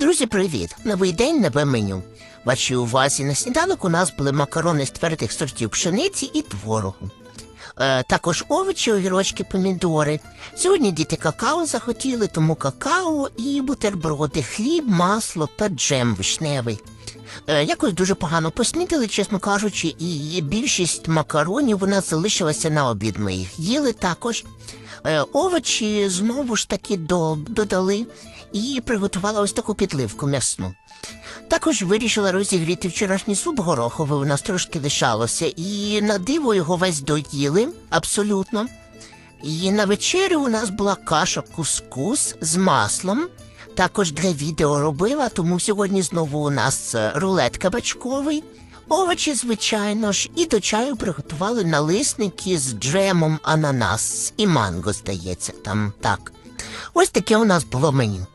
Друзі, привіт! Новий день, нове меню. Вашій увазі на сніданок у нас були макарони з твердих сортів пшениці і творогу. Е, також овочі, огірочки, помідори. Сьогодні діти какао захотіли, тому какао і бутерброди, хліб, масло та джем вишневий. Е, якось дуже погано поснідали, чесно кажучи, і більшість макаронів у нас залишилася на обід. Ми їх їли також. Е, овочі знову ж таки до, додали і приготувала ось таку підливку м'ясну. Також вирішила розігріти вчорашній суп гороховий, у нас трошки лишалося, і на диво його весь доїли, абсолютно. І на вечерю у нас була каша кускус з маслом. Також для відео робила, тому сьогодні знову у нас е, рулет кабачковий, овочі, звичайно ж, і до чаю приготували налисники з джемом ананас і манго, здається, там так. Ось таке у нас було меню.